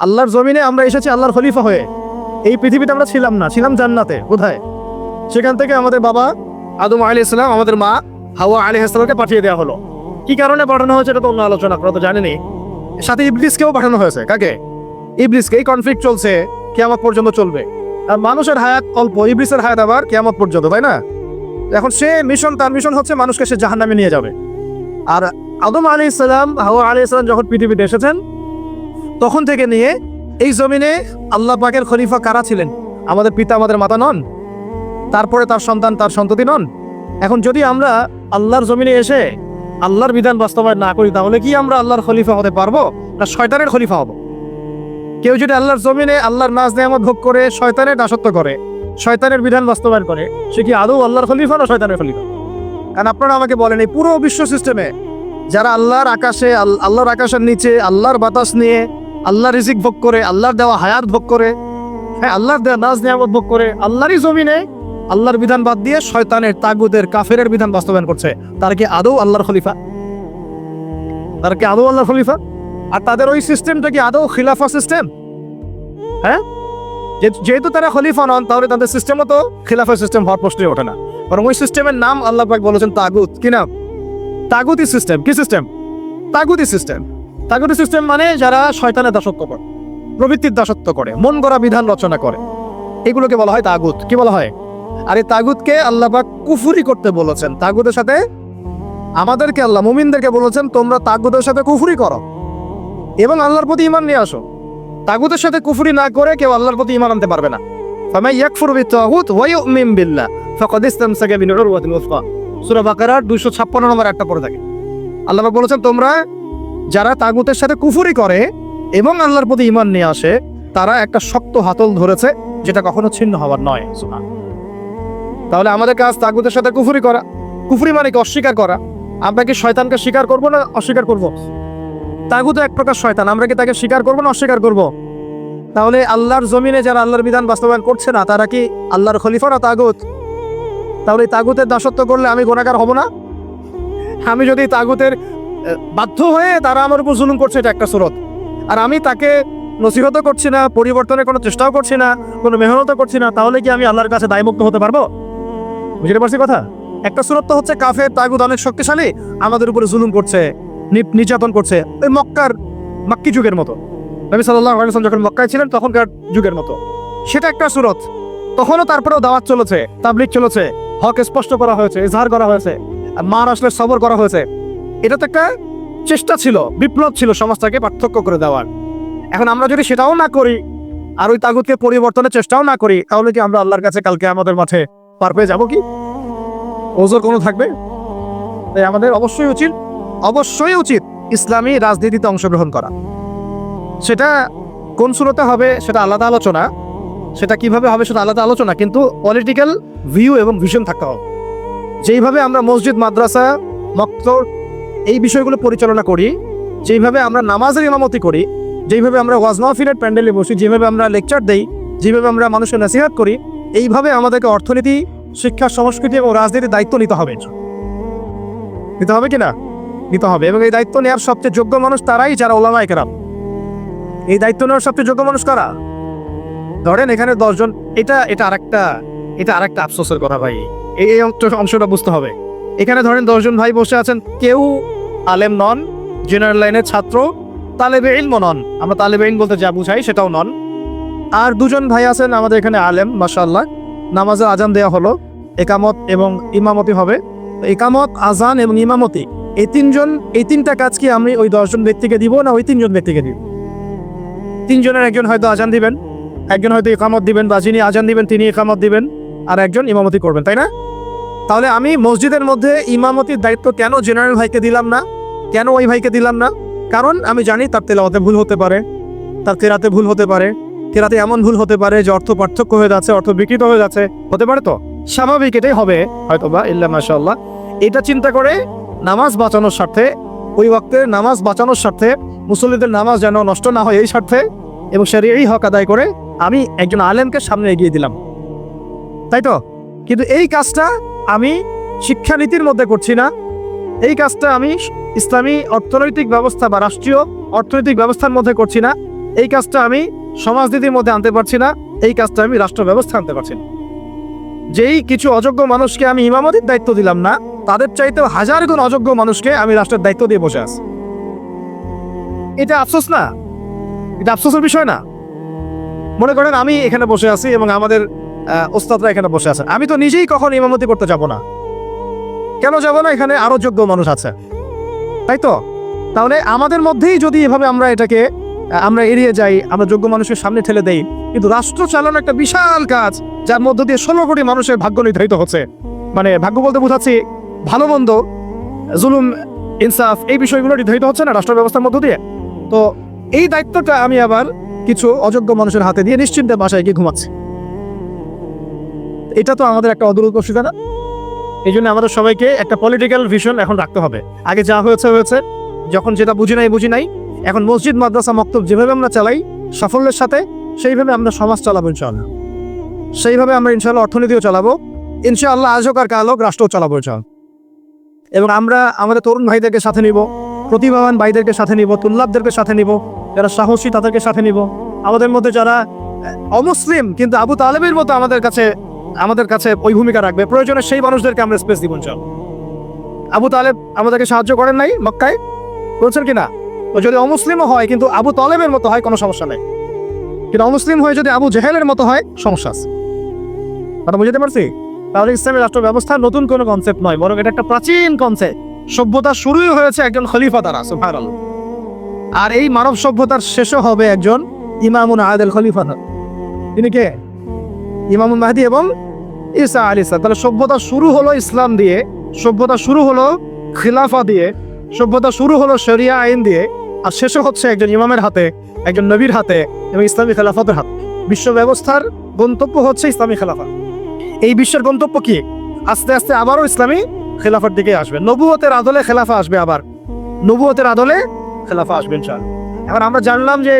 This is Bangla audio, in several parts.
আল্লাহর জমিনে আমরা এসেছি আল্লাহর খলিফা হয়ে। এই পৃথিবীতে আমরা ছিলাম না, ছিলাম জান্নাতে। কোথায়? সেখান থেকে আমাদের বাবা আদম আলী ইসলাম আমাদের মা হাওয়া আলী ইসলামকে পাঠিয়ে দেওয়া হলো। কি কারণে পাঠানো হয়েছে এটা তো অন্য আলোচনা আপনারা তো জানেনি। সাথে ইবলিসকেও পাঠানো হয়েছে, কাকে? ইবলিসকে, এই কনফ্লিক্ট চলছে, কেয়ামত পর্যন্ত চলবে। আর মানুষের হায়াত অল্প, ইবলিসের হায়াত আবার কেয়ামত পর্যন্ত, তাই না? এখন সে মিশন তার মিশন হচ্ছে মানুষকে সে জাহান্নামে নিয়ে যাবে। আর আদম আলী ইসলাম হাওয়া আলী ইসলাম যখন পৃথিবীতে এসেছেন তখন থেকে নিয়ে এই জমিনে আল্লাহ পাকের খলিফা কারা ছিলেন? আমাদের পিতা আমাদের মাতা নন, তারপরে তার সন্তান, তার সন্ততি নন। এখন যদি আমরা আল্লাহর জমিনে এসে আল্লাহর বিধান বাস্তবায়ন না করি, তাহলে কি আমরা আল্লাহর খলিফা হতে পারব না শয়তানের খলিফা হব? কেউ যদি আল্লাহর জমিনে আল্লাহর নাজ নেয়ামত ভোগ করে, শয়তানের দাসত্ব করে, শয়তানের বিধান বাস্তবায়ন করে, সে কি আদৌ আল্লাহর খলিফা না শয়তানের খলিফা? কারণ আপনারা আমাকে বলেন, এই পুরো বিশ্ব সিস্টেমে যারা আল্লাহর আকাশে আল- আল্লাহর আকাশের নিচে, আল্লাহর বাতাস নিয়ে আল্লাহর রিজিক ভোগ করে, আল্লাহর দেওয়া হায়াত ভোগ করে হ্যাঁ আল্লাহর দেওয়া নাজ নিয়ামত ভোগ করে, আল্লাহরই জমিনে আল্লাহর বিধান বাদ দিয়ে শয়তানের তাগুদের কাফেরের বিধান বাস্তবায়ন করছে। তারা কি আদৌ আল্লাহর খলিফা? তারা কি আদৌ আল্লাহর খলিফা? আর তাদের ওই সিস্টেমটা কি আদৌ খিলাফা সিস্টেম হ্যাঁ? যেহেতু তারা খলিফা নন, তাহলে তাদের সিস্টেমও তো খিলাফা সিস্টেম হওয়ার প্রশ্নই ওঠে না। বরং ওই সিস্টেমের নাম আল্লাহ পাক বলেছেন তাগুত। কি নাম? তাগুতি সিস্টেম কি সিস্টেম তাগুতি সিস্টেম তাগুতি সিস্টেম মানে যারা শয়তানের দাসত্ব করে, প্রবৃত্তির দাসত্ব করে, মন গড়া বিধান রচনা করে। এগুলোকে বলা হয় তাগুত। কি বলা হয়? আর এই তাগুতকে আল্লাপাক কুফুরি করতে বলেছেন। তাগুতের সাথে আমাদেরকে আল্লাহ, মুমিনদেরকে বলেছেন, তোমরা তাগুতের সাথে কুফুরি করো। এবং আল্লাহর প্রতি ইমান নিয়ে আসো। তাগুতের সাথে কুফুরি না করে কেউ আল্লাহর প্রতি ইমান আনতে পারবে না। ফামাই ইয়াকফুর বিত্তাগুত ওয়া ইউমিন বিল্লাহ। ফাকাদ ইসতামসাকা বিনুরওয়াতিল উসফা সূরা বাকারার 256 নম্বর একটা পড়ে থাকে। আল্লাহ বলেছেন, তোমরা যারা তাগুতের সাথে কুফুরি করে এবং আল্লাহর প্রতি ইমান নিয়ে আসে, তারা একটা শক্ত হাতল ধরেছে, যেটা কখনো ছিন্ন হওয়ার নয়। সুবহান তাহলে আমাদের কাজ তাগুতের সাথে কুফুরি করা, কুফুরি মানে কি? অস্বীকার করা। আমরা কি শয়তানকে স্বীকার করব না অস্বীকার করব? তাগুত এক প্রকার শয়তান, আমরা কি তাকে স্বীকার করব না অস্বীকার করব? তাহলে আল্লাহর জমিনে যারা আল্লাহর বিধান বাস্তবায়ন করছে না, তারা কি আল্লাহর খলিফা না তাগুত? তাহলে তাগুতের দাসত্ব করলে আমি গোনাগার হব না? আমি যদি তাগুতের বাধ্য হয়ে তারা আমার উপর জুলুম করছে, এটা একটা সুরত। আর আমি তাকে নসিহত করছি না, পরিবর্তনের কোনো চেষ্টাও করছি না, কোনো মেহনতও করছি না, তাহলে কি আমি আল্লাহর কাছে দায়মুক্ত হতে পারব? বুঝতে পারছি কথা? একটা সুরত তো হচ্ছে কাফের তাগুদ অনেক শক্তিশালী, আমাদের উপরে জুলুম করছে নির্যাতন করছে, ওই মক্কার মাক্কি যুগের মতো। নবী সাল্লাহ যখন মক্কায় ছিলেন, তখনকার যুগের মতো। সেটা একটা সুরত। তখনও তারপরেও দাওয়াত চলেছে তাবলিক চলেছে, হক স্পষ্ট করা হয়েছে, ইজহার করা হয়েছে, মার আসলে সবর করা হয়েছে। এটা তো একটা চেষ্টা ছিল, বিপ্লব ছিল সমাজটাকে পার্থক্য করে দেওয়ার। এখন আমরা যদি সেটাও না করি, আর ওই তাগুতকে পরিবর্তনের চেষ্টাও না করি, তাহলে কি আমরা আল্লাহর কাছে কালকে আমাদের মাঠে পার পেয়ে যাব কি? ওজোর কোনো থাকবে? তাই আমাদের অবশ্যই উচিত অবশ্যই উচিত ইসলামী রাজনীতিতে অংশগ্রহণ করা। সেটা কোন সুরতে হবে সেটা আলাদা আলোচনা, সেটা কীভাবে হবে সেটা আলাদা আলোচনা, কিন্তু পলিটিক্যাল ভিউ এবং ভিশন থাকতে হবে। যেইভাবে আমরা মসজিদ, মাদ্রাসা, মক্তর এই বিষয়গুলো পরিচালনা করি, যেইভাবে আমরা নামাজের ইমামতি করি, যেইভাবে আমরা ওয়াজ মাহফিলের প্যান্ডেলে বসি, যেভাবে আমরা লেকচার দেই, যেভাবে আমরা মানুষের নাসিহাত করি, এইভাবে আমাদেরকে অর্থনীতি, শিক্ষা, সংস্কৃতি এবং রাজনীতির দায়িত্ব নিতে হবে। নিতে হবে কি না? নিতে হবে এবং এই দায়িত্ব নেওয়ার সবচেয়ে যোগ্য মানুষ তারাই যারা ওলামায় কেরাম। এই দায়িত্ব নেওয়ার সবচেয়ে যোগ্য মানুষ কারা? ধরেন এখানে দশজন, এটা এটা আরেকটা এটা আরেকটা আফসোসের কথা ভাই। এই অংশটা বুঝতে হবে। এখানে ধরেন দশজন ভাই বসে আছেন, কেউ আলেম নন জেনারেল লাইনের ছাত্র, তালেবে ইলম নন। আমরা তালেবে ইলম বলতে যা বুঝাই সেটাও নন। আর দুজন ভাই আছেন আমাদের এখানে আলেম, মাশাআল্লাহ। নামাজে আজান দেওয়া হলো, একামত এবং ইমামতি হবে। একামত, আজান এবং ইমামতি, এই তিনজন, এই তিনটা কাজ কি আমি ওই দশজন ব্যক্তিকে দিব না ওই তিনজন ব্যক্তিকে দিব? তিনজনের একজন হয়তো আজান দিবেন, একজন হয়তো একামত দিবেন বা যিনি আজান দিবেন তিনি একামত দিবেন, আর একজন ইমামতি করবেন, তাই না? তাহলে আমি মসজিদের মধ্যে ইমামতির দায়িত্ব কেন জেনারেল ভাইকে দিলাম না? কেন ওই ভাইকে দিলাম না? কারণ আমি জানি তার তেলাওয়াতে ভুল হতে পারে। তার কেরাতে ভুল হতে পারে। কেরাতে এমন ভুল হতে পারে যে অর্থ পার্থক্য হয়ে যাচ্ছে, অর্থ বিকৃত হয়ে যাচ্ছে। হতে পারে তো? স্বাভাবিক এটাই হবে হয়তো বা ইল্লা মাশাল্লাহ এটা চিন্তা করে নামাজ বাঁচানোর স্বার্থে, ওই ওয়াক্তে নামাজ বাঁচানোর স্বার্থে, মুসল্লিদের নামাজ যেন নষ্ট না হয় এই স্বার্থে, এবং সে এই হক আদায় করে আমি একজন আলেমকে সামনে এগিয়ে দিলাম। তাই তো? কিন্তু এই কাজটা আমি শিক্ষানীতির মধ্যে করছি না। এই কাজটা আমি ইসলামী অর্থনৈতিক ব্যবস্থা বা রাষ্ট্রীয় অর্থনৈতিক ব্যবস্থার মধ্যে করছি না। এই কাজটা আমি সমাজনীতির মধ্যে আনতে পারছি না। এই কাজটা আমি রাষ্ট্র ব্যবস্থা আনতে পারছি না। যেই কিছু অযোগ্য মানুষকে আমি ইমামতির দায়িত্ব দিলাম না, তাদের চাইতেও হাজার গুণ অযোগ্য মানুষকে আমি রাষ্ট্রের দায়িত্ব দিয়ে বসে আছি। এটা আফসোস না? এটা আফসোসের বিষয় না? মনে করেন আমি এখানে বসে আছি এবং আমাদের ওস্তাদরা এখানে বসে আছে আমি তো নিজেই কখন ইমামতি করতে যাব না। কেন যাব না? এখানে আরও যোগ্য মানুষ আছে। তাই তো? তাহলে আমাদের মধ্যেই যদি এভাবে আমরা এটাকে আমরা এড়িয়ে যাই, আমরা যোগ্য মানুষের সামনে ঠেলে দেই, কিন্তু রাষ্ট্র চালানো একটা বিশাল কাজ, যার মধ্য দিয়ে ষোলো কোটি মানুষের ভাগ্য নির্ধারিত হচ্ছে। মানে ভাগ্য বলতে বোঝাচ্ছি, ভালো মন্দ, জুলুম, ইনসাফ, এই বিষয়গুলো নির্ধারিত হচ্ছে না রাষ্ট্র ব্যবস্থার মধ্য দিয়ে। তো এই দায়িত্বটা আমি আবার কিছু অযোগ্য মানুষের হাতে দিয়ে নিশ্চিন্তে বাসায় গিয়ে ঘুমাচ্ছি। এটা তো আমাদের একটা অদূরদর্শিতা না? এই জন্য আমাদের সবাইকে একটা পলিটিক্যাল ভিশন এখন রাখতে হবে। আগে যা হয়েছে হয়েছে। যখন যেটা বুঝি নাই বুঝি নাই। এখন মসজিদ, মাদ্রাসা, মক্তব যেভাবে আমরা চালাই, সাফল্যের সাথে সেইভাবে আমরা সমাজ চালাবো, ইনশাআল্লাহ। সেইভাবে আমরা ইনশাআল্লাহ অর্থনীতিও চালাবো। ইনশাআল্লাহ আজ হোক আর কাল হোক, রাষ্ট্রও চালাবো, ইনশাআল্লাহ। এবং আমরা আমাদের তরুণ ভাইদেরকে সাথে নিব, প্রতিভাবান ভাইদেরকে সাথে নিব, তুল্লাবদেরকে সাথে নিব, যারা সাহসী তাদেরকে সাথে নিব। আমাদের মধ্যে যারা, অমুসলিম, কিন্তু আবু তালেবের মতো আমাদের কাছে আমাদের কাছে ওই ভূমিকা রাখবে। প্রয়োজনে সেই মানুষদেরকে আমরা স্পেস দিব চল আবু তালেব আমাদেরকে সাহায্য করেন নাই মক্কায়? বলছেন কিনা তো যদি অমুসলিমও হয়, কিন্তু আবু তালেবের মতো হয়, কোনো সমস্যা নেই। কিন্তু অমুসলিম হয়ে যদি আবু জেহেলের মতো হয়, সমস্যা আছে। কথা বুঝতে পারছি? তাহলে ইসলামী রাষ্ট্র ব্যবস্থা নতুন কোনো কনসেপ্ট নয়, বরং এটা একটা প্রাচীন কনসেপ্ট সভ্যতা শুরুই হয়েছে একজন খলিফা দ্বারা, সুবহানাল্লাহ। আর এই মানব সভ্যতার শেষও হবে একজন ইমামুন আদেল খলিফা। তিনি কে? ইমামুল মাহদি এবং ঈসা আলী ইসলাম তাহলে সভ্যতা শুরু হলো ইসলাম দিয়ে, সভ্যতা শুরু হলো খিলাফা দিয়ে, সভ্যতা শুরু হলো শরিয়া আইন দিয়ে, আর শেষও হচ্ছে একজন ইমামের হাতে, একজন নবীর হাতে এবং ইসলামী খেলাফতের হাতে। বিশ্ব ব্যবস্থার গন্তব্য হচ্ছে ইসলামী খেলাফা এই বিশ্বের গন্তব্য কি? আস্তে আস্তে আবারও ইসলামী খেলাফার দিকে আসবে। নবুয়তের আদলে খেলাফা আসবে আবার। নবুয়তের আদলে খেলাফা আসবে ইনশাআল্লাহ। এখন আমরা জানলাম যে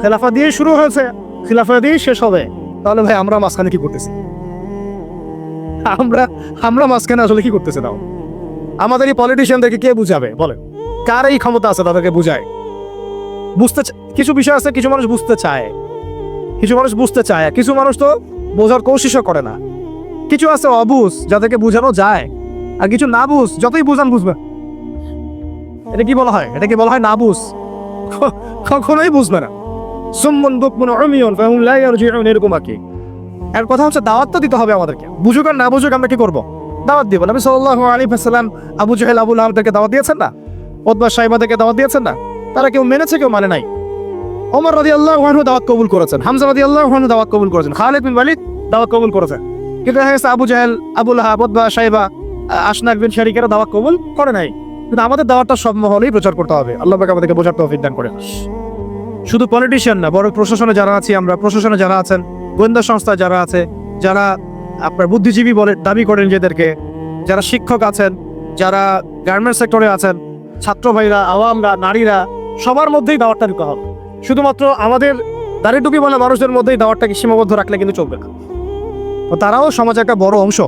খেলাফা দিয়ে শুরু হয়েছে, খেলাফা দিয়ে শেষ হবে। তাহলে ভাই আমরা মাঝখানে কি করতেছি? আমরা আমরা মাঝখানে আসলে কি করতেছি তাও? আমাদের এই পলিটিশিয়ানদেরকে কে বুঝাবে? বলে কার এই ক্ষমতা আছে তাদেরকে বুঝায়? বুঝতে কিছু বিষয় আছে, কিছু মানুষ বুঝতে চায়। কিছু মানুষ বুঝতে চায় কিছু মানুষ তো বোঝার কোশিশও করে না। কিছু আছে অবুঝ, যাদেরকে বোঝানো যায়, আর কিছু না বুঝ, যতই বুঝান বুঝবে। এটা কি বলা হয়? এটা কি বলা হয় না বুঝ? কখনোই বুঝবে না। সুম্মন অমিয়ন ফাহুম লা ইয়ারজিউন, এরকম আর কি। এর কথা হচ্ছে দাওয়াত তো দিতে হবে আমাদেরকে। বুঝুক আর না বুঝুক আমরা কি করব? দাওয়াত দিব। নবী আলাইহি ওয়াসাল্লাম আবু জাহেল আবুল লাহাবদেরকে দাওয়াত দিয়েছেন না? ওতবা সাইবাদেরকে দাওয়াত দিয়েছেন না? তারা কেউ মেনেছে কেউ মানে নাই। ওমর রাদিয়াল্লাহু আনহু দাওয়াত কবুল করেছেন। হামজা রাদিয়াল্লাহু আনহু দাওয়াত কবুল করেছেন। খালিদ বিন ওয়ালিদ দাওয়াত কবুল করেছেন। কিন্তু দেখা গেছে আবু জাহেল আবুল লাহাব ওতবা সাইবা আহ, আশনাক বিন শারিকেরা দাওয়াত কবুল করে নাই। কিন্তু আমাদের দাওয়াতটা সব মহলেই প্রচার করতে হবে। আল্লাহ পাক আমাদেরকে বোঝার তৌফিক দান করেন। শুধু পলিটিশিয়ান না বড় প্রশাসনে যারা আছি আমরা প্রশাসনে যারা আছেন গোয়েন্দা সংস্থা যারা আছে, যারা আপনার বুদ্ধিজীবী বলে দাবি করেন নিজেদেরকে যারা শিক্ষক আছেন, যারা গার্মেন্ট সেক্টরে আছেন, ছাত্র ভাইরা, আওয়ামরা, নারীরা, সবার মধ্যেই দাওয়াতটা দিতে হবে শুধুমাত্র আমাদের দাঁড়িয়ে টুপি বলা মানুষদের মধ্যেই দাওয়াতটাকে সীমাবদ্ধ রাখলে কিন্তু চলবে না। তো তারাও সমাজে একটা বড় অংশ।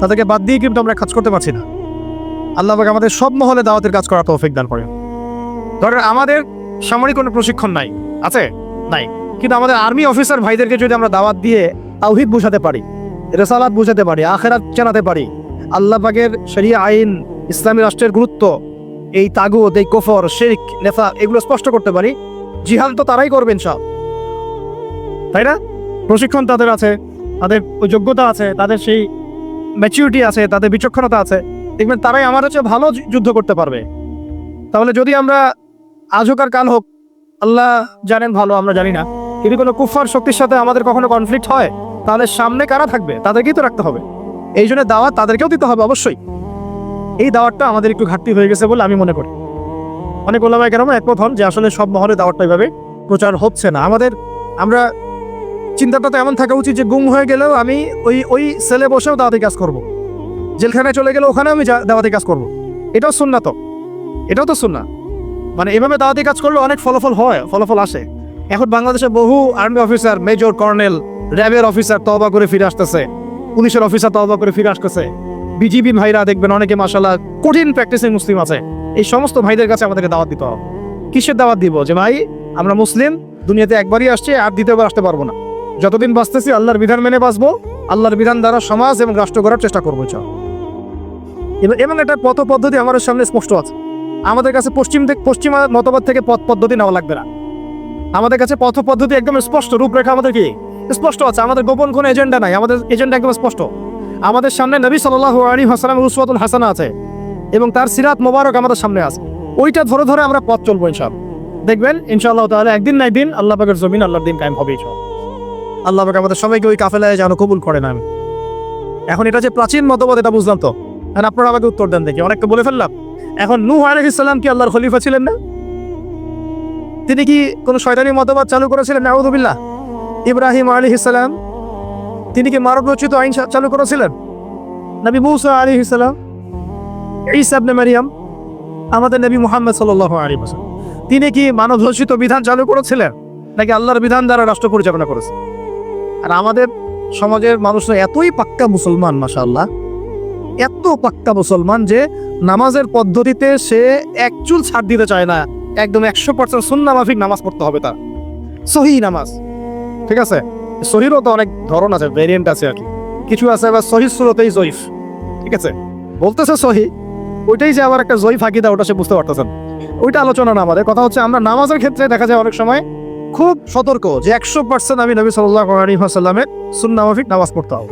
তাদেরকে বাদ দিয়ে কিন্তু আমরা কাজ করতে পারছি না। আল্লাহ পাক আমাদের সব মহলে দাওয়াতের কাজ করার তৌফিক দান করেন। ধরেন আমাদের সামরিক কোনো প্রশিক্ষণ নাই। আছে? নাই। কিন্তু আমাদের আর্মি অফিসার ভাইদেরকে যদি আমরা দাওয়াত দিয়ে তাওহিদ বুঝাতে পারি, রেসালাত বুঝাতে পারি, আখেরাত জানাতে পারি, আল্লাহ পাকের আইন, ইসলামী রাষ্ট্রের গুরুত্ব, এই তাগুদ এই কোফর শেখ নেফা এগুলো স্পষ্ট করতে পারি, জিহাদ তো তারাই করবেন সব তাই না? প্রশিক্ষণ তাদের আছে, তাদের যোগ্যতা আছে, তাদের সেই ম্যাচিউরিটি আছে, তাদের বিচক্ষণতা আছে, দেখবেন তারাই আমার হচ্ছে ভালো যুদ্ধ করতে পারবে। তাহলে যদি আমরা আজ হোক আর কাল হোক, আল্লাহ জানেন ভালো, আমরা জানি না। যদি কোনো কুফার শক্তির সাথে আমাদের কখনো কনফ্লিক্ট হয়, তাহলে সামনে কারা থাকবে? তাদেরকেই তো রাখতে হবে। এই জন্য দাওয়াত তাদেরকেও দিতে হবে অবশ্যই। এই দাওয়াতটা আমাদের একটু ঘাটতি হয়ে গেছে বলে আমি মনে করি। অনেক ওলামায় কেন একমত হন যে আসলে সব মহলে দাওয়াতটা এভাবে প্রচার হচ্ছে না। আমাদের, আমরা চিন্তাটা তো এমন থাকা উচিত যে গুম হয়ে গেলেও আমি ওই ওই সেলে বসেও দাওয়াতি কাজ করব। জেলখানায় চলে গেলে ওখানে আমি দাওয়াতি কাজ করব। এটাও শুননা তো এটাও তো শুননা মানে এভাবে দাওয়াতি কাজ করলে অনেক ফলাফল হয়, ফলাফল আসে। এখন বাংলাদেশে বহু আর্মি অফিসার, মেজর কর্নেল, র্যাবের অফিসার তবা করে ফিরে আসতেছে। পুলিশের অফিসার তবা করে ফিরে আসতেছে। বিজিবি ভাইরা দেখবেন অনেকে মাসাল্লাহ কঠিন প্র্যাকটিসিং মুসলিম আছে। এই সমস্ত ভাইদের কাছে আমাদেরকে দাওয়াত দিতে হবে। কিসের দাওয়াত দিব? যে, ভাই, আমরা মুসলিম, দুনিয়াতে একবারই আসছে, আর দ্বিতীয়বার আসতে পারব না। যতদিন বাঁচতেছি, আল্লাহর বিধান মেনে বাঁচবো, আল্লাহর বিধান দ্বারা সমাজ এবং রাষ্ট্র গড়ার চেষ্টা করব চাও এবং একটা পথ পদ্ধতি আমাদের সামনে স্পষ্ট আছে। আমাদের কাছে পশ্চিম পশ্চিমা মতবাদ থেকে পথ পদ্ধতি নেওয়া লাগবে না। আমাদের কাছে পথ পদ্ধতি একদম স্পষ্ট, রূপরেখা আমাদের কি? স্পষ্ট আছে, আমাদের গোপন কোনো এজেন্ডা নাই, আমাদের এজেন্ডা একদম স্পষ্ট। আমাদের সামনে নবী সাল্লাহ আলী হাসালাম উসওয়াতুল হাসানা আছে এবং তার সিরাত মোবারক আমাদের সামনে আছে। ওইটা ধরে ধরে আমরা পথ চলবো ইনশাল দেখবেন, ইনশাআল্লাহ তাহলে একদিন না একদিন আল্লাহ পাকের জমিন আল্লাহর দিন কায়েম হবে ইনশাআল্লাহ। আল্লাহ পাক আমাদের সবাইকে ওই কাফেলায় যেন কবুল করে না এখন এটা যে প্রাচীন মতবাদ, এটা বুঝলাম তো। এখন আপনারা আমাকে উত্তর দেন দেখি। অনেককে বলে ফেললাম। এখন নূহ আলাইহিসসালাম কি আল্লাহর খলিফা ছিলেন না? তিনি কি কোনো শয়তানি মতবাদ চালু করেছিলেন? নাউদুবিল্লাহ ইব্রাহিম আলাইহিসসালাম তিনি কি মানব রচিত আইন চালু করেছিলেন? নবী মুসা আলাইহিসসালাম ঈসা ইবনে মারিয়াম, আমাদের নবী মুহাম্মদ সাল্লাল্লাহু আলাইহি ওয়াসাল্লাম। তিনি কি মানব রচিত বিধান চালু করেছিলেন? নাকি আল্লাহর বিধান দ্বারা রাষ্ট্র পরিচালনা করেছে আর আমাদের সমাজের মানুষরা এতই পাক্কা মুসলমান, মাশাআল্লাহ। এত পাক্কা মুসলমান যে নামাজের পদ্ধতিতে সে এক চুল ছাড় দিতে চায় না। একদম একশো পার্সেন্ট সুন্না মাফিক নামাজ পড়তে হবে তার। সহি নামাজ। ঠিক আছে? সহিরও তো অনেক ধরন আছে ভেরিয়েন্ট আছে আর কি। কিছু আছে আবার সহি সুরতেই জয়ীফ। ঠিক আছে? বলতেছে সহি ওইটাই যে আবার একটা জয়ীফ হাকিদা ওটা সে বুঝতে পারতেছেন ওইটা আলোচনা না আমাদের। কথা হচ্ছে আমরা নামাজের ক্ষেত্রে দেখা যায় অনেক সময় খুব সতর্ক যে একশো পার্সেন্ট আমি নবী সাল্লাহ আলী হাসাল্লামের সুন্না মাফিক নামাজ পড়তে হবে।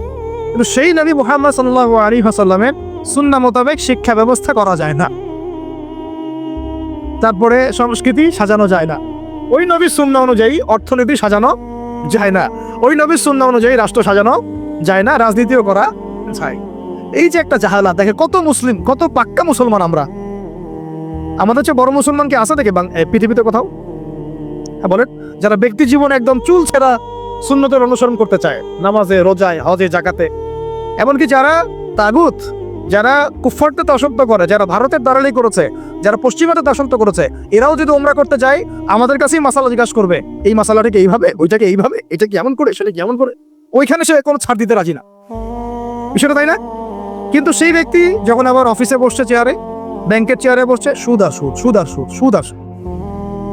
কিন্তু সেই নবী মুহাম্মদ সাল্লাহ আলী হাসাল্লামের সুন্না মোতাবেক শিক্ষা ব্যবস্থা করা যায় না। তারপরে সংস্কৃতি সাজানো যায় না। ওই নবীর সুন্না অনুযায়ী অর্থনীতি সাজানো যায় না। ওই নবীর সুন্না অনুযায়ী রাষ্ট্র সাজানো যায় না, রাজনীতিও করা যায়। এই যে একটা জাহালা দেখে কত মুসলিম, কত পাক্কা মুসলমান আমরা। আমাদের চেয়ে বড় মুসলমান কি আছে দেখে পৃথিবীতে কোথাও? হ্যাঁ বলেন। যারা ব্যক্তি জীবনে একদম চুল ছেঁড়া সুন্নতের অনুসরণ করতে চায়, নামাজে, রোজায়, হজে, জাকাতে। এমনকি যারা তাগুত যারা কুফারতে দাসত্ব করে, যারা ভারতের দালালি করেছে, যারা পশ্চিমাতে দাসত্ব করেছে, এরাও যদি ওমরা করতে যায়, আমাদের কাছেই মাসালা জিজ্ঞাসা করবে, এই মাসালাটাকে এইভাবে, ওইটাকে এইভাবে, এটা কি এমন করে, সেটা কি এমন করে? ওইখানে সে কোনো ছাড় দিতে রাজি না। বিষয়টা তাই না? কিন্তু সেই ব্যক্তি যখন আবার অফিসে বসছে চেয়ারে ব্যাংকের চেয়ারে বসছে, সুদ আর সুদ সুদ আর সুদ সুদ আর সুদ।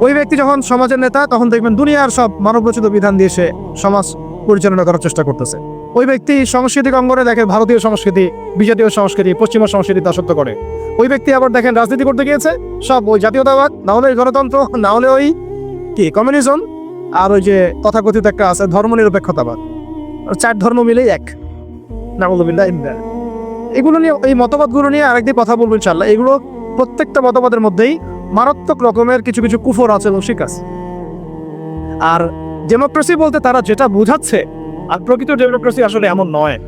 ওই ব্যক্তি যখন সমাজের নেতা, তখন দেখবেন দুনিয়ার সব মানবরচিত বিধান দিয়ে সে সমাজ পরিচালনা করার চেষ্টা করতেছে। ওই ব্যক্তি সাংস্কৃতিক অঙ্গনে দেখে ভারতীয় সংস্কৃতি, বিজাতীয় সংস্কৃতি, পশ্চিমা সংস্কৃতি দাসত্ব করে। ওই ব্যক্তি আবার দেখেন রাজনীতি করতে গিয়েছে, সব ওই জাতীয়তাবাদ, না হলে গণতন্ত্র, না হলে ওই কি কমিউনিজম আর ওই যে তথাকথিত একটা আছে ধর্মনিরপেক্ষতাবাদ। চার ধর্ম মিলেই এক। নামুল্লাহ এগুলো নিয়ে, এই মতবাদগুলো নিয়ে আরেকদিন কথা বলব ইনশাল্লাহ এগুলো প্রত্যেকটা মতবাদের মধ্যেই মারাত্মক রকমের কিছু কিছু কুফর আছে এবং শিক আছে। আর ডেমোক্রেসি বলতে তারা যেটা বোঝাচ্ছে আর প্রকৃত ডেমোক্রেসি আসলে এমন নয়।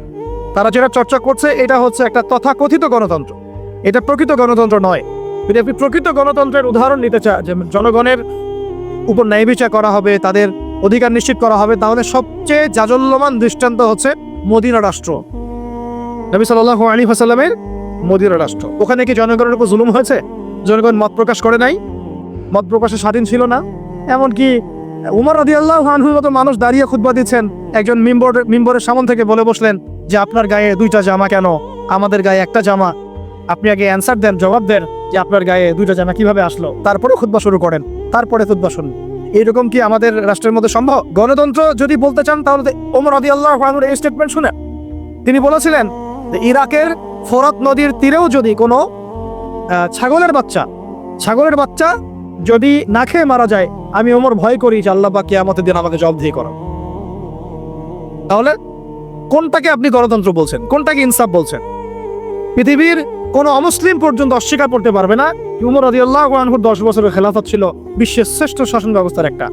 তারা যেটা চর্চা করছে, এটা হচ্ছে একটা তথাকথিত গণতন্ত্র। এটা প্রকৃত গণতন্ত্র নয়। যদি আপনি প্রকৃত গণতন্ত্রের উদাহরণ নিতে চান, যে জনগণের উপর ন্যায় বিচার করা হবে, তাদের অধিকার নিশ্চিত করা হবে, তাহলে সবচেয়ে জাজল্যমান দৃষ্টান্ত হচ্ছে মদিনা রাষ্ট্র। নবী সাল্লাহ আলী হাসাল্লামের মদিনা রাষ্ট্র। ওখানে কি জনগণের উপর জুলুম হয়েছে? জনগণ মত প্রকাশ করে নাই? মত প্রকাশে স্বাধীন ছিল না? এমনকি উমর রাদি আল্লাহ আনহুর মতো মানুষ দাঁড়িয়ে খুতবা দিচ্ছেন। একজন মিম্বর মিম্বরের সামন থেকে বলে বসলেন যে, আপনার গায়ে দুইটা জামা কেন? আমাদের গায়ে একটা জামা। আপনি আগে অ্যান্সার দেন, জবাব দেন যে, আপনার গায়ে দুইটা জামা কীভাবে আসলো? তারপরে খুতবা শুরু করেন, তারপরে খুতবা শুনুন। এইরকম কি আমাদের রাষ্ট্রের মধ্যে সম্ভব? গণতন্ত্র যদি বলতে চান, তাহলে ওমর আল্লাহ আনহুর এই স্টেটমেন্ট শুনে তিনি বলেছিলেন ইরাকের ফোরাত নদীর তীরেও যদি কোনো ছাগলের বাচ্চা ছাগলের বাচ্চা যদি না খেয়ে মারা যায়, আমি ওমর ভয় করি যে আল্লাহ বা কিয়ামতের দিন আমাকে জবাবদিহি করো তাহলে কোনটাকে আপনি গণতন্ত্র বলছেন? কোনটাকে ইনসাফ বলছেন? পৃথিবীর কোন অমুসলিম পর্যন্ত অস্বীকার করতে পারবে না। উমর রাদিয়াল্লাহু আনহুর দশ বছরের খেলাফত ছিল বিশ্বের শ্রেষ্ঠ শাসন ব্যবস্থার একটা।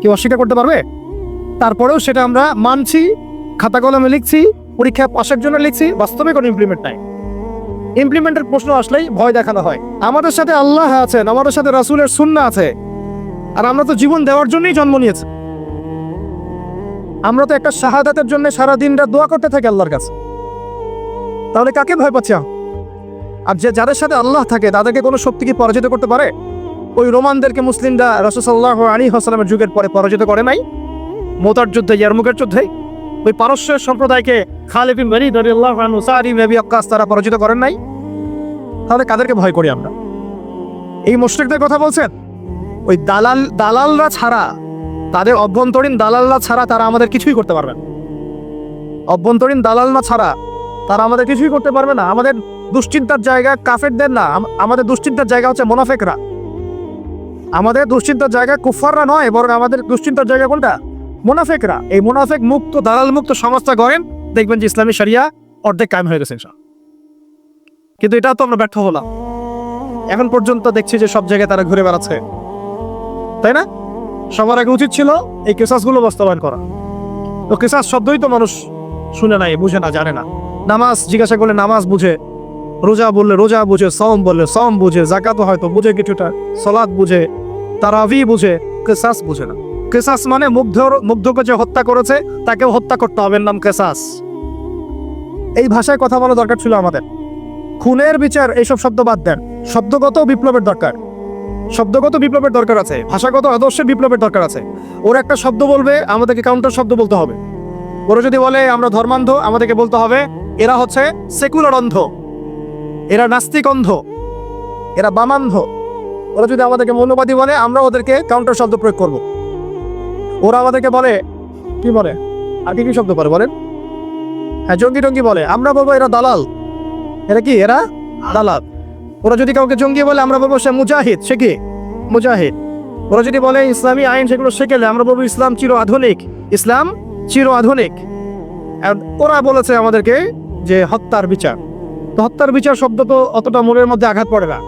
কেউ অস্বীকার করতে পারবে? তারপরেও সেটা আমরা মানছি, খাতা কলমে লিখছি পরীক্ষা পাশের জন্য লিখছি, বাস্তবে কোনো ইমপ্লিমেন্ট নাই। ইমপ্লিমেন্টের প্রশ্ন আসলেই ভয় দেখানো হয়। আমাদের সাথে আল্লাহ আছেন, আমাদের সাথে রাসূলের সুন্নাহ আছে। আর আমরা তো জীবন দেওয়ার জন্যই জন্ম নিয়েছি। আমরা তো একটা শাহাদাতের জন্য সারা দিনটা দোয়া করতে থাকি আল্লাহর কাছে। তাহলে কাকে ভয় পাচ্ছি আর যে যাদের সাথে আল্লাহ থাকে, তাদেরকে কোনো শক্তি কি পরাজিত করতে পারে? ওই রোমানদেরকে মুসলিমরা রসুসাল্লাহ আলী হাসলামের যুগের পরে পরাজিত করে নাই? মোতার যুদ্ধে ইয়ারমুকের যুদ্ধে? ওই পারস্য সম্প্রদায়কে খালিফিন বেরি দরিয়াল্লাহ সারি মেবি আক্কাস তারা পরাজিত করেন নাই? তাহলে কাদেরকে ভয় করি আমরা? এই মুশরিকদের কথা বলছেন? ওই দালাল, দালালরা ছাড়া, তাদের অভ্যন্তরীণ দালালরা ছাড়া তারা আমাদের কিছুই করতে পারবে না। অভ্যন্তরীণ দালালরা ছাড়া তারা আমাদের কিছুই করতে পারবে না। আমাদের দুশ্চিন্তার জায়গা কাফেরদের না। আমাদের দুশ্চিন্তার জায়গা হচ্ছে মোনাফেকরা। আমাদের দুশ্চিন্তার জায়গা কুফাররা নয়, বরং আমাদের দুশ্চিন্তার জায়গা কোনটা? মোনাফেকরা, এই মোনাফেক মুক্ত, দালাল মুক্ত সমাজটা গড়েন, দেখবেন যে ইসলামী শরিয়া অর্ধেক কায়েম হয়ে গেছে। কিন্তু এটা তো আমরা ব্যর্থ হলাম। এখন পর্যন্ত দেখছি যে সব জায়গায় তারা ঘুরে বেড়াচ্ছে। তাই না? সবার আগে উচিত ছিল এই কেসাসগুলো বাস্তবায়ন করা। তো কেসাস শব্দই তো মানুষ শুনে নাই, বুঝে না, জানে না। নামাজ জিজ্ঞাসা করলে নামাজ বুঝে, রোজা বললে রোজা বুঝে সম বললে সম বুঝে জাকাত হয়তো বুঝে কিছুটা সলাদ বুঝে তারাভি বুঝে, কেসাস বুঝে না। কেসাস মানে মুগ্ধ মুগ্ধকে যে হত্যা করেছে, তাকেও হত্যা করতে হবে নাম কেসাস। এই ভাষায় কথা বলা দরকার ছিল আমাদের। খুনের বিচার, এইসব শব্দ বাদ দেন। শব্দগত বিপ্লবের দরকার। শব্দগত বিপ্লবের দরকার আছে। ভাষাগত আদর্শের বিপ্লবের দরকার আছে। ওর একটা শব্দ বলবে, আমাদেরকে কাউন্টার শব্দ বলতে হবে। ওরা যদি বলে, আমরা ধর্মান্ধ আমাদেরকে বলতে হবে, এরা হচ্ছে সেকুলার অন্ধ। এরা নাস্তিক অন্ধ। এরা বামান্ধ। ওরা যদি আমাদেরকে মৌলবাদী বলে, আমরা ওদেরকে কাউন্টার শব্দ প্রয়োগ করব। ওরা আমাদেরকে বলে, কি বলে? আর কি কি শব্দ বলে বলেন? হ্যাঁ জঙ্গি টঙ্গি বলে, আমরা বলব এরা দালাল। এরা কি? এরা দালাল। ওরা যদি কাউকে জঙ্গি বলে, আমরা বলব সে মুজাহিদ। সে কি? মুজাহিদ। ওরা যদি বলে ইসলামী আইন সেগুলো শেখেলে, আমরা বলব ইসলাম চির আধুনিক। ইসলাম চির আধুনিক। ওরা বলেছে আমাদেরকে যে হত্যার বিচার। তো হত্যার বিচার শব্দ তো অতটা মনের মধ্যে আঘাত পড়ে না।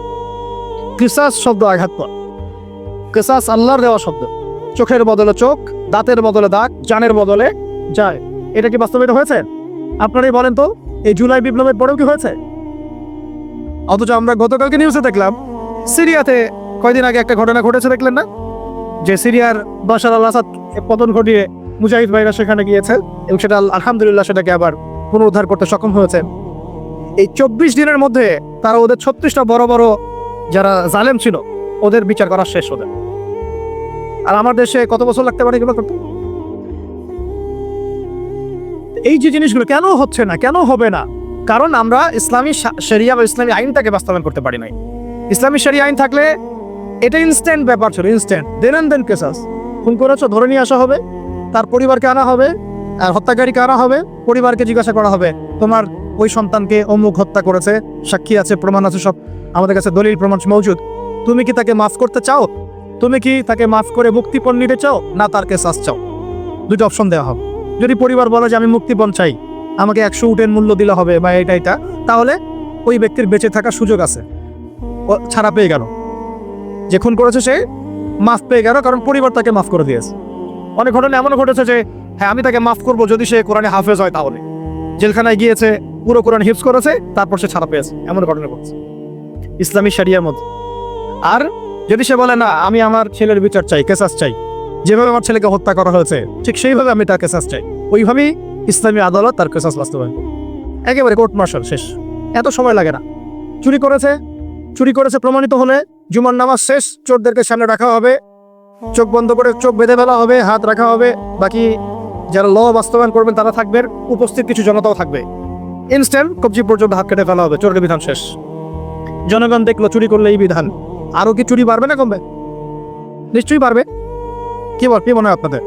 কিসাস শব্দ আঘাত পড়ে। কিসাস আল্লাহর দেওয়া শব্দ। চোখের বদলে চোখ, দাঁতের বদলে দাগ জানের বদলে যায়। এটা কি বাস্তবিত হয়েছে? আপনারাই বলেন তো, এই জুলাই বিপ্লবের পরেও কি হয়েছে? অথচ আমরা গতকালকে নিউজে দেখলাম, সিরিয়াতে কয়দিন আগে একটা ঘটনা ঘটেছে, দেখলেন না? যে সিরিয়ার বাশার আল আসাদ পতন ঘটিয়ে মুজাহিদ ভাইরা সেখানে গিয়েছে এবং সেটা আল- আলহামদুলিল্লাহ সেটাকে আবার পুনরুদ্ধার করতে সক্ষম হয়েছে। এই চব্বিশ দিনের মধ্যে তারা ওদের ছত্রিশটা বড় বড় যারা জালেম ছিল, ওদের বিচার করা শেষ ওদের। আর আমার দেশে কত বছর লাগতে পারে এগুলো? করতে এই যে জিনিসগুলো কেন হচ্ছে না, কেন হবে না? কারণ আমরা ইসলামী শরিয়া বা ইসলামী আইনটাকে বাস্তবায়ন করতে পারি নাই। ইসলামী শরিয়া আইন থাকলে এটা ইনস্ট্যান্ট ব্যাপার ছিল ইনস্ট্যান্ট দেন অ্যান্ড দেন কেসাস খুন করেছ, ধরে নিয়ে আসা হবে, তার পরিবারকে আনা হবে, আর হত্যাকারীকে আনা হবে, পরিবারকে জিজ্ঞাসা করা হবে, তোমার ওই সন্তানকে অমুক হত্যা করেছে, সাক্ষী আছে, প্রমাণ আছে সব, আমাদের কাছে দলিল প্রমাণ মৌজুদ। তুমি কি তাকে মাফ করতে চাও? তুমি কি তাকে মাফ করে মুক্তিপণ নিতে চাও? না, তার কেসাস চাও। দুটো অপশন দেওয়া হবে। যদি পরিবার বলে যে আমি মুক্তিপণ চাই, আমাকে একশো উটের মূল্য দিলে হবে বা এটা এটা, তাহলে ওই ব্যক্তির বেঁচে থাকার সুযোগ আছে। ছাড়া পেয়ে গেল। যে খুন করেছে সে মাফ পেয়ে গেল, কারণ পরিবার তাকে মাফ করে দিয়েছে। অনেক ঘটনা এমনও ঘটেছে যে হ্যাঁ আমি তাকে মাফ করব যদি সে কোরআনে হাফেজ হয় তাহলে। জেলখানায় গিয়েছে, পুরো কোরআন হিপস করেছে, তারপর সে ছাড়া পেয়েছে। এমন ঘটনা ঘটছে। ইসলামী শরিয়ার মধ্যে। আর যদি সে বলে, না, আমি আমার ছেলের বিচার চাই, কেসাস চাই, যেভাবে আমার ছেলেকে হত্যা করা হয়েছে, ঠিক সেইভাবে আমি তার কেসাস চাই। ওইভাবেই ইসলামী আদালত তার কেসাস বাস্তবায়ন একেবারে কোর্ট মার্শাল শেষ। এত সময় লাগে না। চুরি করেছে চুরি করেছে প্রমাণিত হলে জুমার নামাজ শেষ, চোরদেরকে সামনে রাখা হবে, চোখ বন্ধ করে চোখ বেঁধে ফেলা হবে, হাত রাখা হবে। বাকি যারা ল বাস্তবায়ন করবেন, তারা থাকবেন, উপস্থিত কিছু জনতাও থাকবে। ইনস্ট্যান্ট কবজি পর্যন্ত হাত কেটে ফেলা হবে, চোরের বিধান শেষ। জনগণ দেখল, চুরি করলে এই বিধান। আরও কি চুরি বাড়বে না কমবে? নিশ্চয়ই বাড়বে কি বল, কি মনে হয় আপনাদের?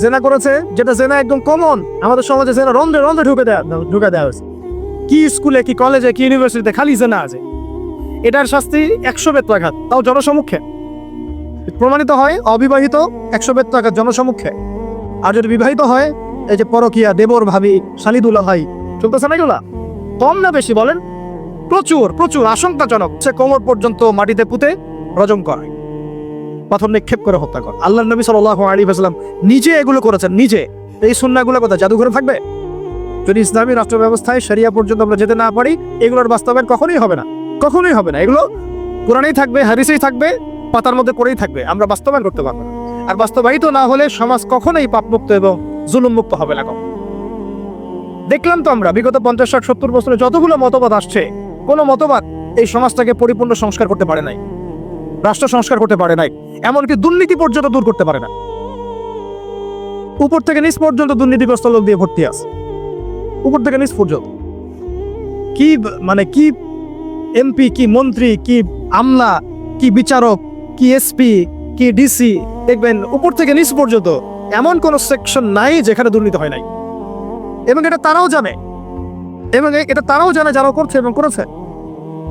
জেনা করেছে যেটা জেনা একদম কমন আমাদের সমাজে জেনা রন্ধে রন্ধে ঢুকে দেওয়া ঢুকে দেওয়া হয়েছে। কি স্কুলে, কি কলেজে কি ইউনিভার্সিটিতে খালি জেনা আছে। এটার শাস্তি একশো বেত্রাঘাত তাও জনসমক্ষে। প্রমাণিত হয় অবিবাহিত একশো বেত্রাঘাত জনসমক্ষে। আর যদি বিবাহিত হয়, এই যে পরকিয়া, দেবর ভাবি, শালিদুল্লাহ ভাই, চলতেছে না এগুলা? কম না বেশি বলেন? প্রচুর প্রচুর, আশঙ্কাজনক। সে কোমর পর্যন্ত মাটিতে পুঁতে রজম করে। পাথর নিক্ষেপ করে হত্যা করে। আল্লাহ নবী সাল্লাহ আলী হাসলাম নিজে এগুলো করেছেন, নিজে। এই সুন্নাগুলো কথা জাদুঘরে থাকবে? যদি ইসলামী রাষ্ট্র ব্যবস্থায় শরিয়া পর্যন্ত আমরা যেতে না পারি, এগুলোর বাস্তবায়ন কখনোই হবে না। কখনোই হবে না। এগুলো কোরআনেই থাকবে হারিসেই থাকবে, পাতার মধ্যে পড়েই থাকবে। আমরা বাস্তবায়ন করতে পারব না। আর বাস্তবায়িত না হলে সমাজ কখনোই পাপমুক্ত এবং জুলুম মুক্ত হবে না কখনো। দেখলাম তো আমরা, বিগত পঞ্চাশ, ষাট, সত্তর বছরে যতগুলো মতবাদ আসছে কোনো মতবাদ এই সমাজটাকে পরিপূর্ণ সংস্কার করতে পারে নাই, রাষ্ট্র সংস্কার করতে পারে নাই, এমনকি দুর্নীতি পর্যন্ত দূর করতে পারে না। উপর থেকে নিচ পর্যন্ত দুর্নীতিগ্রস্ত লোক দিয়ে ভর্তি আছে। উপর থেকে নিচ পর্যন্ত। কি মানে কি এমপি, কি মন্ত্রী, কি আমলা, কি বিচারক, কি এসপি, কি ডিসি, দেখবেন উপর থেকে নিচ পর্যন্ত এমন কোনো সেকশন নাই যেখানে দুর্নীতি হয় নাই। এবং এটা তারাও জানে। এবং এটা তারাও জানে যারা করছে এবং করেছে।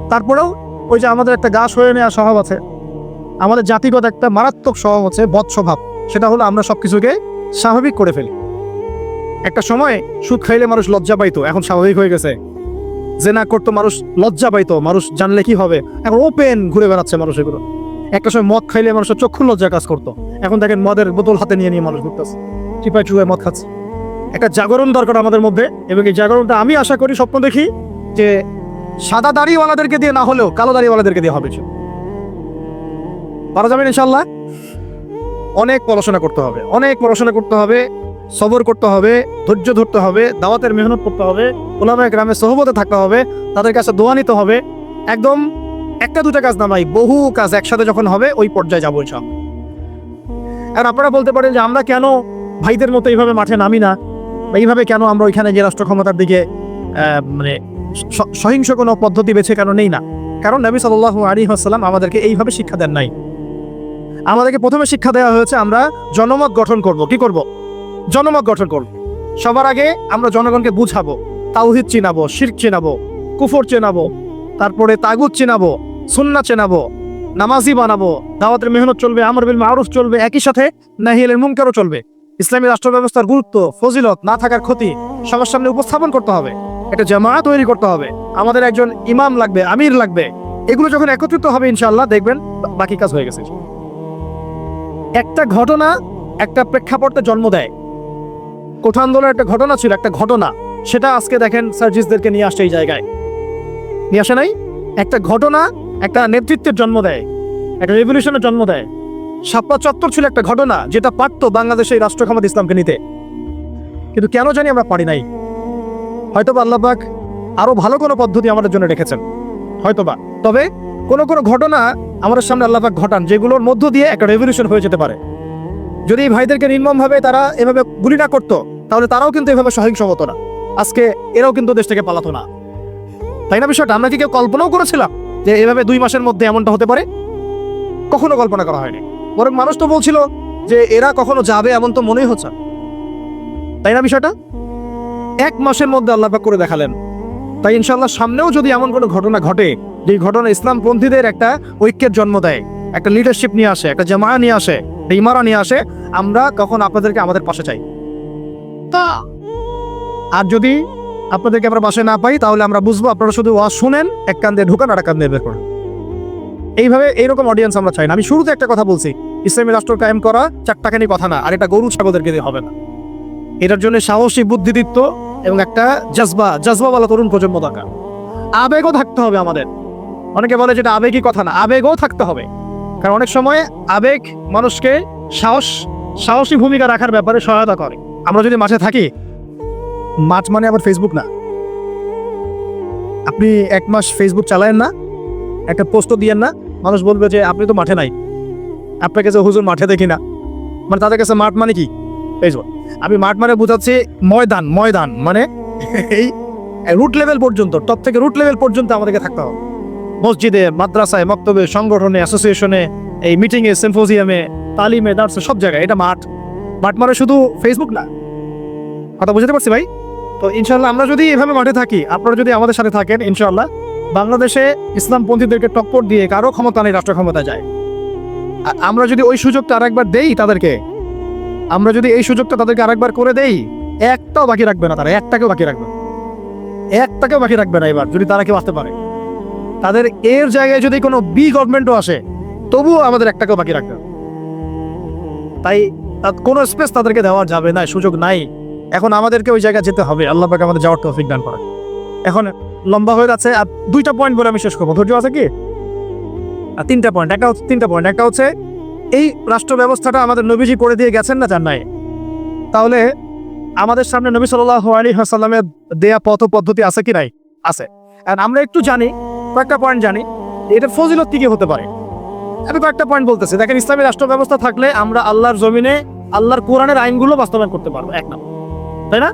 তারপরেও ওই যে আমাদের একটা গা সয়ে নেওয়া স্বভাব আছে। আমাদের জাতিগত একটা মারাত্মক স্বভাব আছে বদ স্বভাব। সেটা হলো আমরা সব কিছুকে স্বাভাবিক করে ফেলি। একটা সময় সুদ খাইলে মানুষ লজ্জা পাইতো, এখন স্বাভাবিক হয়ে গেছে। যে না করতো মানুষ লজ্জা পাইতো, মানুষ জানলে কি হবে? এখন ওপেন ঘুরে বেড়াচ্ছে মানুষ এগুলো। একটা সময় মদ খাইলে মানুষের চক্ষু লজ্জা কাজ করতো। এখন দেখেন মদের বোতল হাতে নিয়ে নিয়ে মানুষ ঘুরতেছে। চিপাই চুপাই মদ খাচ্ছে। একটা জাগরণ দরকার আমাদের মধ্যে এবং এই জাগরণটা আমি আশা করি, স্বপ্ন দেখি যে সাদা দাড়িওয়ালাদেরকে দিয়ে না হলেও কালো দাড়িওয়ালাদেরকে দিয়ে হবে পারা যাবে ইনশাল্লাহ অনেক পড়াশোনা করতে হবে, অনেক পড়াশোনা করতে হবে, সবর করতে হবে, ধৈর্য ধরতে হবে, দাওয়াতের মেহনত করতে হবে, ওলামায় গ্রামে সহবতে থাকতে হবে, তাদের কাছে দোয়া নিতে হবে। একদম একটা দুটা কাজ না ভাই, বহু কাজ একসাথে যখন হবে ওই পর্যায়ে যাব সব আর আপনারা বলতে পারেন যে আমরা কেন ভাইদের মতো এইভাবে মাঠে নামি না? এইভাবে কেন আমরা ওইখানে যে রাষ্ট্র ক্ষমতার দিকে মানে সহিংস কোনো পদ্ধতি বেছে কেন নেই না? কারণ নবী সাল্লাহ আলী আসসালাম আমাদেরকে এইভাবে শিক্ষা দেন নাই। আমাদেরকে প্রথমে শিক্ষা দেওয়া হয়েছে, আমরা জনমত গঠন করব। কি করব? জনমত গঠন করব। সবার আগে আমরা জনগণকে বুঝাবো, তাওহিদ চিনাবো শির চেনাবো, কুফর চেনাবো, তারপরে তাগুদ চেনাবো সুন্না চেনাবো, নামাজি বানাবো, দাওয়াতের মেহনত চলবে, আমর বিল মারুফ চলবে, একই সাথে নাহিয়ালের মুনকারও চলবে। ইসলামী রাষ্ট্র ব্যবস্থার গুরুত্ব, ফজিলত না থাকার ক্ষতি সবার সামনে উপস্থাপন করতে হবে। একটা জামাত তৈরি করতে হবে। আমাদের একজন ইমাম লাগবে, আমির লাগবে। এগুলো যখন একত্রিত হবে ইনশাআল্লাহ, দেখবেন বাকি কাজ হয়ে গেছে। একটা ঘটনা একটা প্রেক্ষাপটে জন্ম দেয়। কোঠা আন্দোলনের একটা ঘটনা ছিল, একটা ঘটনা। সেটা আজকে দেখেন সার্জিসদেরকে নিয়ে আসছে এই জায়গায়। নিয়ে আসে নাই? একটা ঘটনা একটা নেতৃত্বের জন্ম দেয়। একটা রেভলিউশনের জন্ম দেয়। সাপ্পা চত্বর ছিল একটা ঘটনা যেটা পারতো বাংলাদেশে এই রাষ্ট্র ক্ষমতা ইসলামকে নিতে। কিন্তু কেন জানি আমরা পারি নাই। হয়তোবা আল্লাহবাক আরও ভালো কোনো পদ্ধতি আমাদের জন্য রেখেছেন। হয়তোবা। তবে কোনো কোনো ঘটনা আমাদের সামনে আল্লাহবাক ঘটান, যেগুলোর মধ্য দিয়ে একটা রেভলিউশন হয়ে যেতে পারে। যদি এই ভাইদেরকে নির্মমভাবে তারা এভাবে গুলি না করতো, তাহলে তারাও কিন্তু এভাবে সহিংস হতো না। আজকে এরাও কিন্তু দেশ থেকে পালাতো না। তাই না বিষয়টা? আমরা কি কেউ কল্পনাও করেছিলাম যে এভাবে দুই মাসের মধ্যে এমনটা হতে পারে? কখনো কল্পনা করা হয়নি। বরং মানুষ তো বলছিল যে এরা কখনো যাবে এমন তো মনেই হচ্ছে তাই না বিষয়টা? এক মাসের মধ্যে আল্লাপাক করে দেখালেন। তাই ইনশাল্লাহ সামনেও যদি এমন কোনো ঘটনা ঘটে, যে ঘটনা ইসলামপন্থীদের একটা ঐক্যের জন্ম দেয়, একটা লিডারশিপ নিয়ে আসে, একটা জামায়া নিয়ে আসে ইমারা নিয়ে আসে, আমরা কখন আপনাদেরকে আমাদের পাশে চাই? তা, আর যদি আপনাদেরকে আমরা পাশে না পাই, তাহলে আমরা বুঝব আপনারা শুধু ওয়াজ শুনেন, এক কান দিয়ে ঢুকান আর এক কান দিয়ে বের করেন। এইভাবে এইরকম অডিয়েন্স আমরা চাই না। আমি শুরুতে একটা কথা বলছি ইসলামী রাষ্ট্র কায়েম করা চারটাখানি কথা না, আর এটা গরু ছাগলদেরকে দিয়ে হবে না। এটার জন্য সাহসী বুদ্ধিদীপ্ত এবং একটা জজবা জজবাওয়ালা তরুণ প্রজন্ম দরকার। আবেগও থাকতে হবে আমাদের। অনেকে বলে যেটা আবেগই কথা না, আবেগও থাকতে হবে। কারণ অনেক সময় আবেগ মানুষকে সাহস, সাহসী ভূমিকা রাখার ব্যাপারে সহায়তা করে। আমরা যদি মাঠে থাকি, মাঠ মানে আবার ফেসবুক না। আপনি এক মাস ফেসবুক চালায়েন না, একটা পোস্টও দিয়েন না, মানুষ বলবে যে আপনি তো মাঠে নাই। আপনাকে যে হুজুর মাঠে দেখি না। মানে তাদের কাছে মাঠ মানে কি? ফেসবুক আমি মাঠ মানে বোঝাচ্ছি ময়দান ময়দান মানে এই রুট লেভেল পর্যন্ত টপ থেকে রুট লেভেল পর্যন্ত আমাদেরকে থাকতে হবে। মসজিদে, মাদ্রাসায়, মক্তবে, সংগঠনে অ্যাসোসিয়েশনে এই মিটিংয়ে সিম্পোজিয়ামে তালিমে দার্সে সব জায়গায়, এটা মাঠ। মাঠ মানে শুধু ফেসবুক না। কথা বুঝতে পারছি ভাই? তো ইনশাল্লাহ আমরা যদি এভাবে মাঠে থাকি, আপনারা যদি আমাদের সাথে থাকেন ইনশাল্লাহ বাংলাদেশে ইসলামপন্থীদেরকে টক্কর দিয়ে কারও ক্ষমতা নেই রাষ্ট্র ক্ষমতা যায়। আমরা যদি ওই সুযোগটা আরেকবার দেই তাদেরকে, আমরা যদি এই সুযোগটা তাদেরকে আরেকবার করে দেই, একটাও বাকি রাখবে না তারা, একটাকেও বাকি রাখবে। একটাকেও বাকি রাখবে না এবার, যদি তারা কেউ আসতে পারে। তাদের এর জায়গায় যদি কোনো বি গভর্নমেন্টও আসে, তবুও আমাদের একটাকেও বাকি রাখবে তাই কোনো স্পেস তাদেরকে দেওয়া যাবে না, সুযোগ নাই। এখন আমাদেরকে ওই জায়গায় যেতে হবে, আল্লাহ পাকে আমাদের যাওয়ার তৌফিক দান করে এখন লম্বা হয়ে যাচ্ছে, আর দুইটা পয়েন্ট বলে আমি শেষ করব। ধৈর্য আছে কি? তিনটা পয়েন্ট একটা হচ্ছে তিনটা পয়েন্ট একটা হচ্ছে এই রাষ্ট্র ব্যবস্থাটা আমাদের নবীজি করে দিয়ে গেছেন না জান নাই তাহলে আমাদের সামনে নবী সাল্লাহ আলী হাসাল্লামের দেয়া পথ পদ্ধতি আছে কি নাই? আছে। আর আমরা একটু জানি, কয়েকটা পয়েন্ট জানি, এটা ফজিলত কি কি হতে পারে? আমি কয়েকটা পয়েন্ট বলতেছি। দেখেন, ইসলামী রাষ্ট্র ব্যবস্থা থাকলে আমরা আল্লাহর জমিনে, আল্লাহর কোরআনের আইনগুলো বাস্তবায়ন করতে পারব, এক নাম তাই না?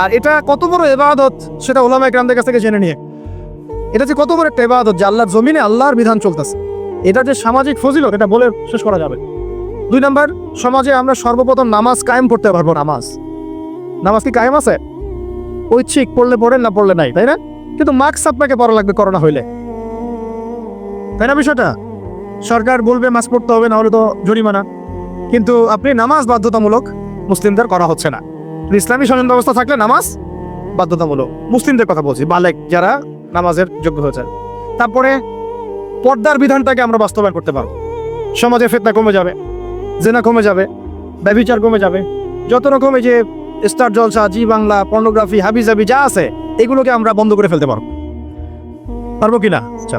আর এটা কত বড় এবাদত, সেটা ওলামা গ্রামদের কাছ থেকে জেনে নিয়ে। এটা যে কত বড় একটা এবাদত যে আল্লাহর জমিনে আল্লাহর বিধান চলতেছে। এটা যে সামাজিক ফজিলত, এটা বলে শেষ করা যাবে। দুই নাম্বার, সমাজে আমরা সর্বপ্রথম নামাজ কায়েম করতে পারব, নামাজ। নামাজ কি কায়েম আছে? ঐচ্ছিক, পড়লে পড়েন না পড়লে নাই, তাই না? কিন্তু মাস্ক আপনাকে পড়া লাগবে করোনা হইলে। তাই না বিষয়টা? সরকার বলবে মাস্ক পড়তে হবে না হলে তো জরিমানা। কিন্তু আপনি নামাজ বাধ্যতামূলক মুসলিমদের করা হচ্ছে না। ইসলামী শাসন ব্যবস্থা থাকলে নামাজ বাধ্যতামূলক। মুসলিমদের কথা বলছি, বালেক যারা নামাজের যোগ্য হয়েছে। তারপরে পর্দার বিধানটাকে আমরা বাস্তবায়ন করতে পারব। সমাজে ফেতনা কমে যাবে, জেনা কমে যাবে ব্যবিচার কমে যাবে। যত রকম এই যে Star Jalsha, Zee Bangla, pornography, হাবিজাবি যা আছে, এগুলোকে আমরা বন্ধ করে ফেলতে পারব। পারব কি না? আচ্ছা।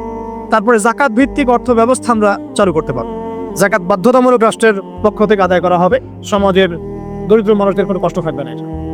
তারপরে জাকাত ভিত্তিক অর্থ ব্যবস্থা আমরা চালু করতে পারব। জাকাত বাধ্যতামূলক রাষ্ট্রের পক্ষ থেকে আদায় করা হবে। সমাজের দরিদ্র মানুষদের কোনো কষ্ট থাকবে না এটা।